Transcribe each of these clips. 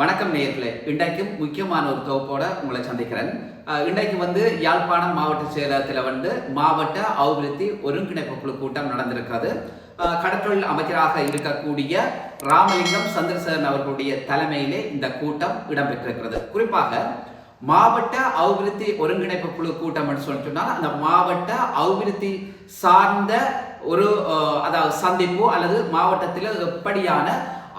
வணக்கம் நேயர்களே. இன்றைக்கும் முக்கியமான ஒரு தொகுப்போட உங்களை சந்திக்கிறேன். இன்றைக்கு வந்து யாழ்ப்பாணம் மாவட்ட செயலகத்தில் வந்து மாவட்ட அபிவிருத்தி ஒருங்கிணைப்பு குழு கூட்டம் நடந்திருக்கிறது. கடற்றொழில் அமைச்சராக இருக்கக்கூடிய ராமலிங்கம் சந்திரசேகரன் அவர்களுடைய தலைமையிலே இந்த கூட்டம் இடம்பெற்றிருக்கிறது. குறிப்பாக மாவட்ட அபிவிருத்தி ஒருங்கிணைப்பு குழு கூட்டம் என்று சொன்னால் அந்த மாவட்ட அபிவிருத்தி சார்ந்த ஒரு அதாவது சந்திப்பு அல்லது மாவட்டத்தில் எப்படியான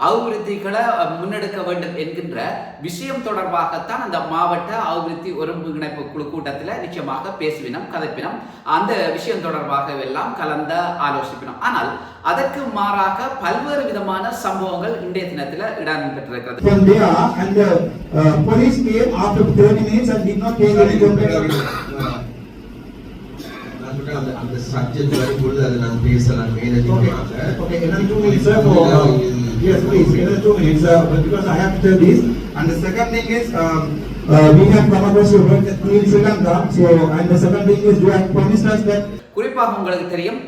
அபிவிருத்திகளை முன்னெடுக்க வேண்டும் என்கின்ற விஷயம் தொடர்பாகத்தான் அந்த மாவட்ட அபிவிருத்தி ஒருங்கிணைப்பு குழு கூட்டத்தில் நிச்சயமாக பேசுவினம் கதைப்பினம். அந்த விஷயம் தொடர்பாக எல்லாம் கலந்த ஆலோசிப்பினோம். ஆனால் அதற்கு மாறாக பல்வேறு விதமான சம்பவங்கள் இன்றைய தினத்தில் இடம்பெற்றிருக்கிறது. from there and the police came after 30 minutes and did not take any complaint. நான் சொல்றேன், அந்த- subject வரும்பொழுது அதை நான் பேசலாம். Okay, மேலதிகமாக. Okay, another two minutes, sir, for, uh, yes, please, another two minutes, uh, because I have to tell this. And the second thing is, um, uh, we have come across your work at in Sri Lanka, so, and the second thing is, you have promised us that குறிப்பாக உங்களுக்கு தெரியும்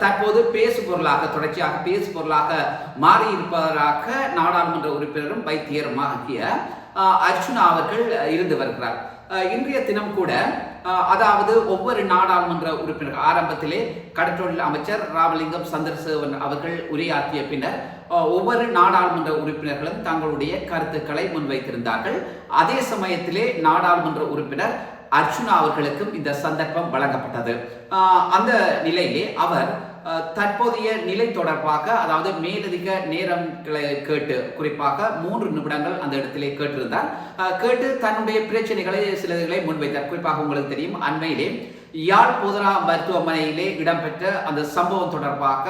தற்போது பேசு பொருளாக தொடர்ச்சியாக பேசு பொருளாக மாறி இருப்பவராக நாடாளுமன்ற உறுப்பினரும் வைத்தியரும் ஆகிய அஹ், அர்ச்சுனா அவர்கள் இருந்து வருகிறார் இன்றைய தினம் கூட அதாவது ஒவ்வொரு நாடாளுமன்ற உறுப்பினர் ஆரம்பத்திலே கடற்றொழில் அமைச்சர் ராமலிங்கம் சந்திரசேவன் அவர்கள் உரையாற்றிய பின்னர் ஒவ்வொரு நாடாளுமன்ற உறுப்பினர்களும் தங்களுடைய கருத்துக்களை முன்வைத்திருந்தார்கள். அதே சமயத்திலே நாடாளுமன்ற உறுப்பினர் அர்ஜுனா அவர்களுக்கும் இந்த சந்தர்ப்பம் வழங்கப்பட்டது. அந்த நிலையிலே அவர் தற்போதைய நிலை தொடர்பாக அதாவது மேலதிக நேரங்களை கேட்டு குறிப்பாக மூன்று நிமிடங்கள் அந்த இடத்திலே கேட்டிருந்தார். கேட்டு தன்னுடைய பிரச்சனைகளை சிலதுகளை முன்வைத்தார். குறிப்பாக உங்களுக்கு தெரியும் அண்மையிலே யாழ் போதனா மருத்துவமனையிலே இடம்பெற்ற அந்த சம்பவம் தொடர்பாக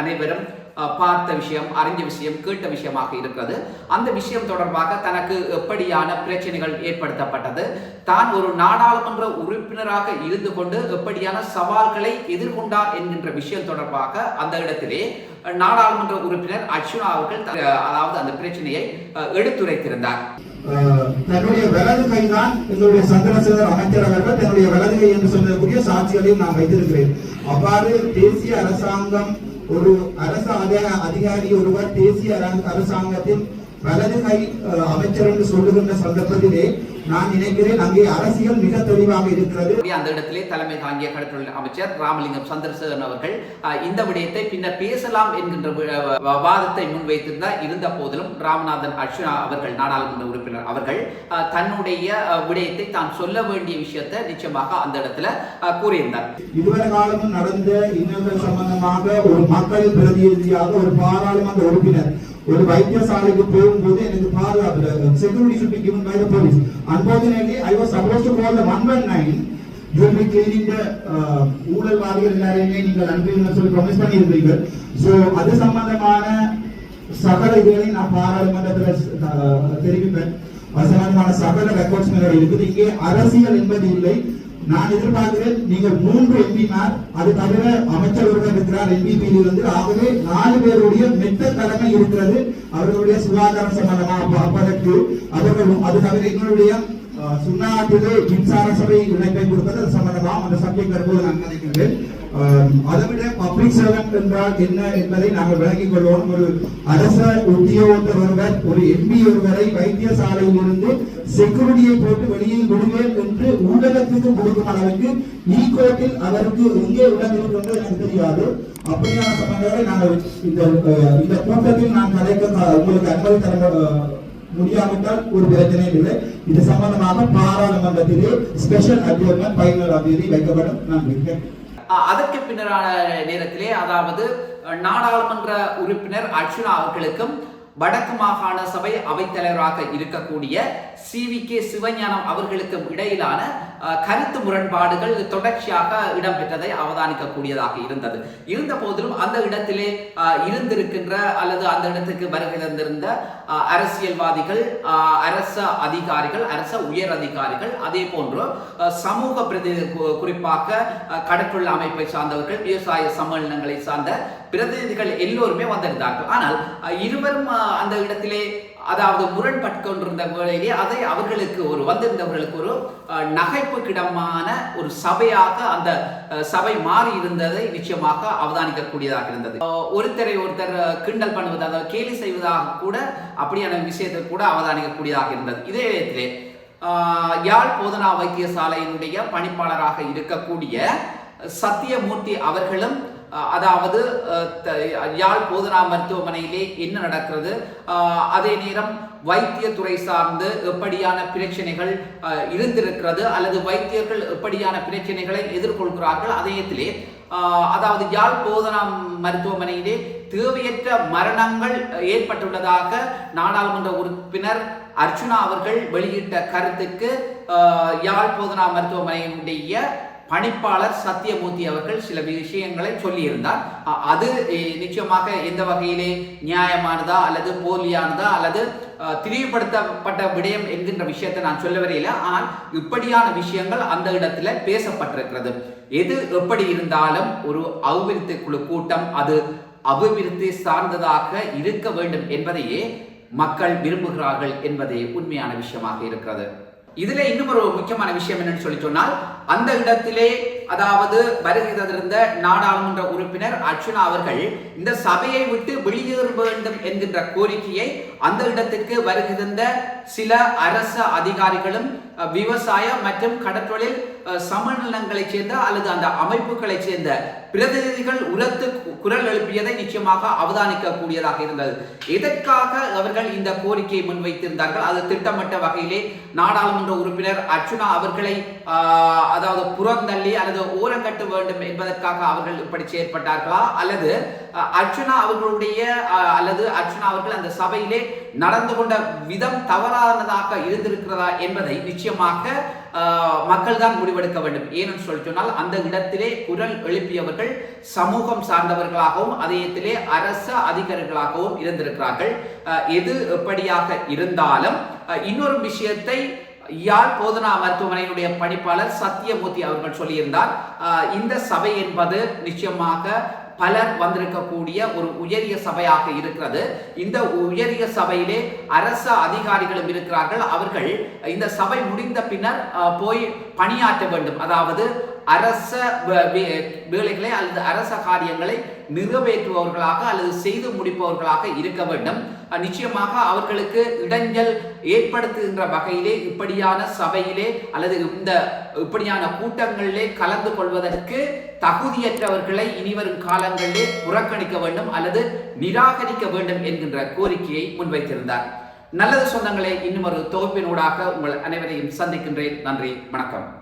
அனைவரும் பார்த்த விஷயம் அறிஞ்ச விஷயம் கேட்ட விஷயமாக இருக்கிறது. அந்த விஷயம் தொடர்பாக தனக்கு எப்படியான பிரச்சனைகள் ஏற்படுத்தப்பட்டது? தான் ஒரு நாடாளுமன்ற உறுப்பினராக இருந்து கொண்டு எப்படியான சவால்களை எதிர்கொண்டார் என்கின்ற விஷயம் தொடர்பாக அந்த இடத்திலே நாடாளுமன்ற உறுப்பினர் அர்ச்சுனா அவர்கள் அதாவது அந்த பிரச்சனையை எடுத்துரைத்திருந்தார். தன்னுடைய வலது கைதான் எங்களுடைய சந்திரசேகர் அமைச்சர் அவர்கள் தன்னுடைய வலது கை என்று சொல்லக்கூடிய சாட்சிகளையும் நான் வைத்திருக்கிறேன். அவ்வாறு தேசிய அரசாங்கம் ஒரு அரச அதிகாரி ஒருவர் தேசிய அரசாங்கத்தின் வலது கை அமைச்சர் என்று சொல்லுகின்ற சந்தர்ப்பத்திலே நான் நினைக்கிறேன் அங்கே அரசியல் மிக தெளிவாக இருக்கிறது. அந்த இடத்திலே தலைமை தாங்கிய கடற்றொழில் அமைச்சர் ராமலிங்கம் சந்திரசேகரன் அவர்கள் இந்த விடயத்தை பின்னர் பேசலாம் என்கின்ற வாதத்தை முன்வைத்திருந்தார் இருந்த போதிலும் ராமநாதன் அர்ச்சுனா அவர்கள் நாடாளுமன்ற உறுப்பினர் அவர்கள் தன்னுடைய விடயத்தை தான் சொல்ல வேண்டிய விஷயத்தை நிச்சயமாக அந்த இடத்துல கூறியிருந்தார். இதுவரை காலமும் நடந்த இன்னல்கள் சம்பந்தமாக ஒரு மக்கள் பிரதிநிதியாக ஒரு பாராளுமன்ற உறுப்பினர் ஒரு வைத்தியசாலைக்கு போகும்போது எனக்கு பாதுகாப்பு security should be given by the police. unfortunately i was supposed to call the 119 you will be cleaning the ஊழல்வாதிகள் எல்லாரையுமே நீங்கள் அனுப்புவீங்கன்னு சொல்லி ப்ரொமிஸ் பண்ணியிருந்தீர்கள் ஸோ அது சம்பந்தமான சகல இதுகளை நான் பாராளுமன்றத்தில் தெரிவிப்பேன் அது சம்பந்தமான சகல ரெக்கார்ட்ஸ் இருக்குது இங்கே அரசியல் என்பது இல்லை நான் எதிர்பார்க்கிறேன் நீங்கள் மூன்று எம்பிமார் அது தவிர அமைச்சர் ஒருவர் இருக்கிறார் என்பிபியில் இருந்து ஆகவே நாலு பேருடைய மெத்த தலைமை இருக்கிறது. அவர்களுடைய சுகாதார சம்பந்தமாக பார்ப்பதற்கு அவர்கள் அது தவிர எங்களுடைய சுண்ணாட்டிலே மின்சார சபை இணைப்பை கொடுப்பது அது சம்பந்தமாக அந்த சப்ஜெக்ட் வரும்போது நான் நினைக்கின்றேன் அதை விட பப்ளிக் சர்வெண்ட் என்றால் என்ன என்பதை நாங்கள் விளங்கிக் கொள்வோம். ஒரு அரச உத்தியோகத்தர் ஒருவர் ஒரு எம்பி ஒருவரை வைத்தியசாலையில் இருந்து செக்யூரிட்டியை போட்டு வெளியில் விடுவேன் என்று ஊடகத்துக்கு கொடுக்கும் அளவுக்கு e ஈகோட்டில் அவருக்கு எங்கே இடம் இருக்கிறது எனக்கு தெரியாது. அப்படியான சம்பந்தங்களை நாங்கள் இந்த இந்த கூட்டத்தில் நான் கலைக்க உங்களுக்கு அனுமதி தர அஹ், முடியாவிட்டால் ஒரு பிரச்சனையும் இல்லை. இது சம்பந்தமாக பாராளுமன்றத்திலே ஸ்பெஷல் அக்ரிமெண்ட் பதினேழாம் தேதி வைக்கப்படும். நான் வைக்கிறேன் அதற்கு பின்னரான நேரத்திலே அதாவது நாடாளுமன்ற உறுப்பினர் அர்ச்சுனா அவர்களுக்கும் வடக்கு மாகாண சபை அவைத்தலைவராக இருக்கக்கூடிய சி வி கே சிவஞானம் அவர்களுக்கும் இடையிலான கருத்து முரண்பாடுகள் தொடர்ச்சியாக இடம்பெற்றதை அவதானிக்கக்கூடியதாக இருந்தது. இருந்த போதிலும் அந்த இடத்திலே இருந்திருக்கின்ற அல்லது அந்த இடத்துக்கு வருகை தந்திருந்த அரசியல்வாதிகள் அரச அதிகாரிகள் அரச உயர் அதிகாரிகள் அதே போன்று சமூக பிரதி குறிப்பாக அஹ், அமைப்பை சார்ந்தவர்கள் விவசாய சம்மேளனங்களை சார்ந்த பிரதிநிதிகள் எல்லோருமே வந்திருந்தார்கள். ஆனால் இருவரும் அந்த இடத்திலே அதாவது முரண்பட்டு கொண்டிருந்த வேளையிலே அதை அவர்களுக்கு ஒரு வந்திருந்தவர்களுக்கு ஒரு நகைப்பு நகைப்புக்கிடமான ஒரு சபையாக அந்த சபை மாறி இருந்ததை நிச்சயமாக அவதானிக்கக்கூடியதாக இருந்தது. ஒருத்தரை ஒருத்தர் கிண்டல் பண்ணுவது அதாவது கேலி செய்வதாக கூட அப்படியான விஷயத்தை கூட அவதானிக்கக்கூடியதாக இருந்தது. இதே விதத்திலே ஆஹ், யாழ் போதனா வைத்தியசாலையினுடைய பணிப்பாளராக இருக்கக்கூடிய சத்தியமூர்த்தி அவர்களும் அதாவது த- யாழ் போதனா மருத்துவமனையிலே என்ன நடக்கிறது? அதே நேரம் வைத்தியத்துறை சார்ந்து எப்படியான பிரச்சனைகள் இருந்திருக்கிறது? அல்லது வைத்தியர்கள் எப்படியான பிரச்சனைகளை எதிர்கொள்கிறார்கள்? அதே நேரத்திலே அதாவது யாழ் போதனா மருத்துவமனையிலே தேவையற்ற மரணங்கள் ஏற்பட்டுள்ளதாக நாடாளுமன்ற உறுப்பினர் அர்ச்சுனா அவர்கள் வெளியிட்ட கருத்துக்கு யாழ் போதனா மருத்துவமனையினுடைய பணிப்பாளர் சத்தியமூர்த்தி அவர்கள் சில விஷயங்களை சொல்லியிருந்தார். அது நிச்சயமாக எந்த வகையிலே நியாயமானதா அல்லது போலியானதா அல்லது அஹ், திரிவுபடுத்தப்பட்ட விடயம் என்கின்ற விஷயத்தை நான் சொல்ல வரையில ஆனால் இப்படியான விஷயங்கள் அந்த இடத்துல பேசப்பட்டிருக்கிறது. எது எப்படி இருந்தாலும் ஒரு அபிவிருத்தி குழு கூட்டம் அது அபிவிருத்தி சார்ந்ததாக இருக்க வேண்டும் என்பதையே மக்கள் விரும்புகிறார்கள் என்பதே உண்மையான விஷயமாக இருக்கிறது. இதுல இன்னும் ஒரு முக்கியமான விஷயம் என்னன்னு சொல்லி சொன்னால் அந்த இடத்திலே அதாவது வருகை தந்திருந்த நாடாளுமன்ற உறுப்பினர் அர்ச்சுனா அவர்கள் இந்த சபையை விட்டு வெளியேற வேண்டும் என்கின்ற கோரிக்கையை அந்த இடத்திற்கு வருகை தந்த சில அரச அதிகாரிகளும் விவசாயம் மற்றும் கடற்றொழில் சமநலங்களைச் சேர்ந்த அல்லது அந்த அமைப்புகளைச் சேர்ந்த பிரதிநிதிகள் உரத்து குரல் எழுப்பியதை நிச்சயமாக அவதானிக்கக்கூடியதாக இருந்தது. எதற்காக அவர்கள் இந்த கோரிக்கையை முன்வைத்திருந்தார்கள்? அது திட்டமிட்ட வகையிலே நாடாளுமன்ற உறுப்பினர் அர்ச்சுனா அவர்களை ஆஹ், அதாவது புறந்தள்ளி அல்லது ஓரங்கட்ட வேண்டும் என்பதற்காக அவர்கள் இப்படி செயற்பட்டார்களா? அல்லது அர்ச்சுனா அவர்களுடைய அஹ், அல்லது அர்ச்சுனா அவர்கள் அந்த சபையிலே நடந்து கொண்ட விதம் தவறானதாக இருந்திருக்கிறதா என்பதை நிச்சயம் நிச்சயமாக மக்கள் தான் முடிவெடுக்க வேண்டும். ஏன்னு சொல்லி சொன்னால் அந்த இடத்திலே குரல் எழுப்பியவர்கள் சமூகம் சார்ந்தவர்களாகவும் அதயத்திலே அரச அதிகாரிகளாகவும் இருந்திருக்கிறார்கள். ஆஹ், எது எப்படியாக இருந்தாலும் இன்னொரு விஷயத்தை யாழ் போதனா மருத்துவமனையினுடைய பணிப்பாளர் சத்தியமூர்த்தி அவர்கள் சொல்லியிருந்தார். இந்த சபை என்பது நிச்சயமாக பலர் வந்திருக்கக்கூடிய ஒரு உயரிய சபையாக இருக்கிறது. இந்த உயரிய சபையிலே அரச அதிகாரிகளும் இருக்கிறார்கள். அவர்கள் இந்த சபை முடிந்த பின்னர் போய் பணியாற்ற வேண்டும். அதாவது அரச வே- வேலைகளை அல்லது அரச காரியங்களை நிறைவேற்றுபவர்களாக அல்லது செய்து முடிப்பவர்களாக இருக்க வேண்டும். நிச்சயமாக அவர்களுக்கு இடைஞ்சல் ஏற்படுத்துகின்ற வகையிலே இப்படியான சபையிலே அல்லது இந்த இப்படியான கூட்டங்களிலே கலந்து கொள்வதற்கு தகுதியற்றவர்களை இனிவரும் காலங்களிலே புறக்கணிக்க வேண்டும் அல்லது நிராகரிக்க வேண்டும் என்கின்ற கோரிக்கையை முன்வைத்திருந்தார். நல்லது சொந்தங்களே இன்னும் ஒரு தொகுப்பினூடாக உங்கள் அனைவரையும் சந்திக்கின்றேன். நன்றி வணக்கம்.